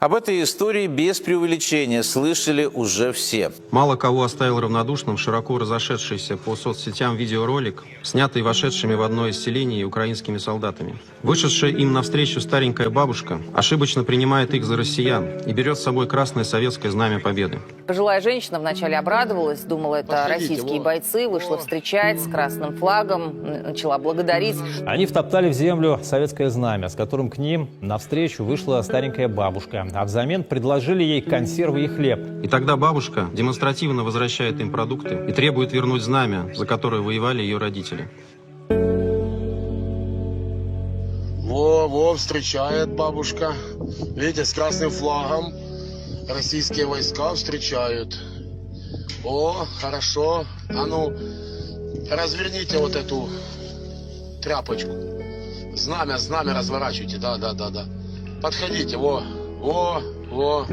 Об этой истории без преувеличения слышали уже все. Мало кого оставил равнодушным широко разошедшийся по соцсетям видеоролик, снятый вошедшими в одно из селений украинскими солдатами. Вышедшая им навстречу старенькая бабушка ошибочно принимает их за россиян и берет с собой красное советское знамя победы. Пожилая женщина вначале обрадовалась, думала, это Подходите, российские вот. бойцы, вышла встречать с красным флагом, начала благодарить. Они втоптали в землю советское знамя, с которым к ним навстречу вышла старенькая бабушка, а взамен предложили ей консервы и хлеб. И тогда бабушка демонстративно возвращает им продукты и требует вернуть знамя, за которое воевали ее родители. Во, во, встречает бабушка. Видите, с красным флагом. Российские войска встречают. О, хорошо. А ну, разверните вот эту тряпочку. Знамя, знамя разворачивайте. Да, да, да, да. Подходите, во, во, во.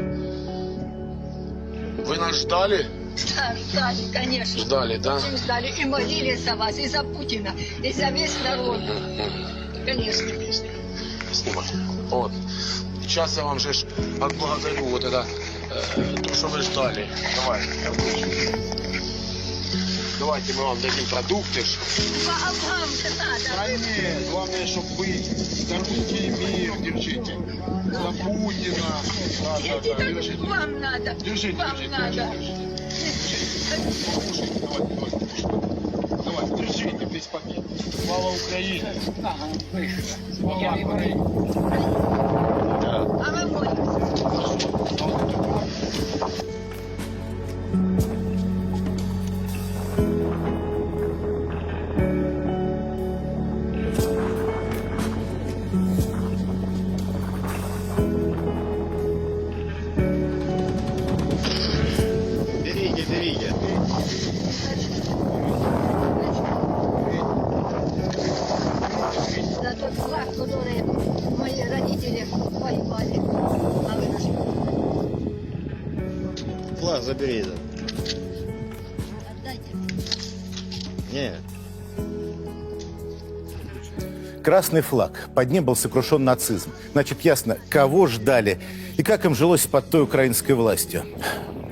Вы нас ждали? Да, ждали, конечно. Ждали, да? Очень ждали. И молились за вас, и за Путина, и за весь народ. Конечно. Снимай. Вот. Сейчас я вам же отблагодарю вот это, э, то, что вы ждали. Давай, Аркадьевич. Давайте мы вам дадим продукты. А надо. нет, главное, чтобы вы русский мир держите. За Путина. Да, да, да, держите. вам надо. Держите, Вам держите, надо. Кушайте, давайте, давайте. Давайте, держите без побед. Слава Украине. Слава Украине. А вы молитесь. За тот флаг, который мои родители воевали. А вы наш Флаг забери этот. отдайте. Не, Красный флаг. Под ним был сокрушен нацизм. Значит, ясно, кого ждали и как им жилось под той украинской властью.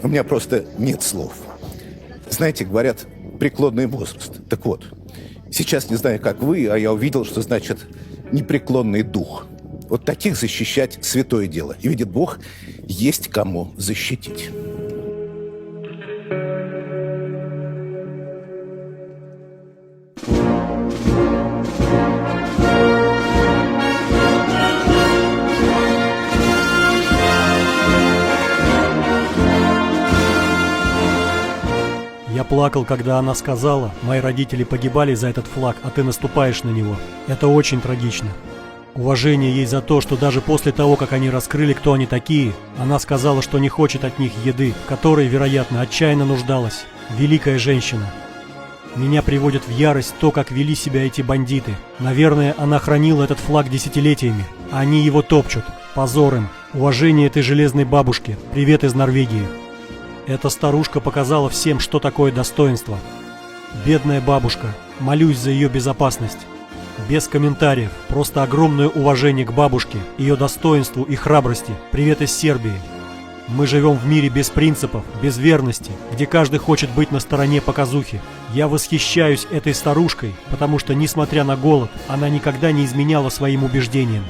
У меня просто нет слов. Знаете, говорят, преклонный возраст. Так вот, сейчас не знаю, как вы, а я увидел, что значит непреклонный дух. Вот таких защищать святое дело. И видит Бог, есть кому защитить. Я плакал, когда она сказала, мои родители погибали за этот флаг, а ты наступаешь на него. Это очень трагично. Уважение ей за то, что даже после того, как они раскрыли, кто они такие, она сказала, что не хочет от них еды, в которой, вероятно, отчаянно нуждалась. Великая женщина. Меня приводит в ярость то, как вели себя эти бандиты. Наверное, она хранила этот флаг десятилетиями, они его топчут. Позор им. Уважение этой железной бабушке. Привет из Норвегии. Эта старушка показала всем, что такое достоинство. Бедная бабушка. Молюсь за ее безопасность. Без комментариев. Просто огромное уважение к бабушке, ее достоинству и храбрости. Привет из Сербии. Мы живем в мире без принципов, без верности, где каждый хочет быть на стороне показухи. Я восхищаюсь этой старушкой, потому что, несмотря на голод, она никогда не изменяла своим убеждениям.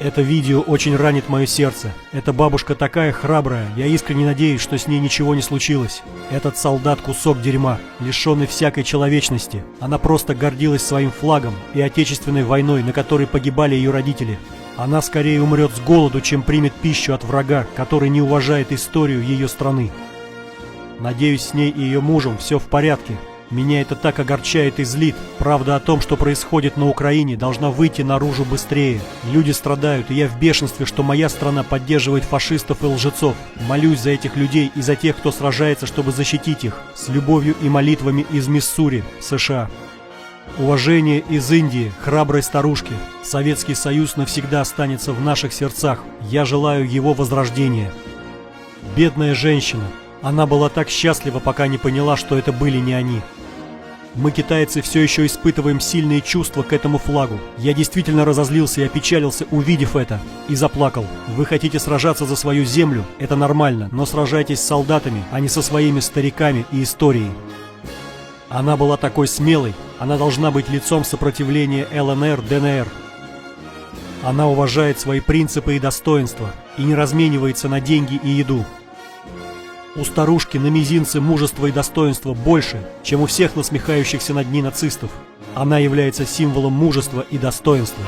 Это видео очень ранит мое сердце. Эта бабушка такая храбрая, я искренне надеюсь, что с ней ничего не случилось. Этот солдат кусок дерьма, лишенный всякой человечности. Она просто гордилась своим флагом и отечественной войной, на которой погибали ее родители. Она скорее умрет с голоду, чем примет пищу от врага, который не уважает историю ее страны. Надеюсь, с ней и ее мужем все в порядке. Меня это так огорчает и злит. Правда о том, что происходит на Украине, должна выйти наружу быстрее. Люди страдают, и я в бешенстве, что моя страна поддерживает фашистов и лжецов. Молюсь за этих людей и за тех, кто сражается, чтобы защитить их. С любовью и молитвами из Миссури, США. Уважение из Индии, храброй старушки. Советский Союз навсегда останется в наших сердцах. Я желаю его возрождения. Бедная женщина. Она была так счастлива, пока не поняла, что это были не они. Мы, китайцы, все еще испытываем сильные чувства к этому флагу. Я действительно разозлился и опечалился, увидев это, и заплакал. Вы хотите сражаться за свою землю? Это нормально, но сражайтесь с солдатами, а не со своими стариками и историей. Она была такой смелой, она должна быть лицом сопротивления ЛНР, ДНР. Она уважает свои принципы и достоинства и не разменивается на деньги и еду. У старушки на мизинце мужества и достоинства больше, чем у всех насмехающихся над ней нацистов. Она является символом мужества и достоинства.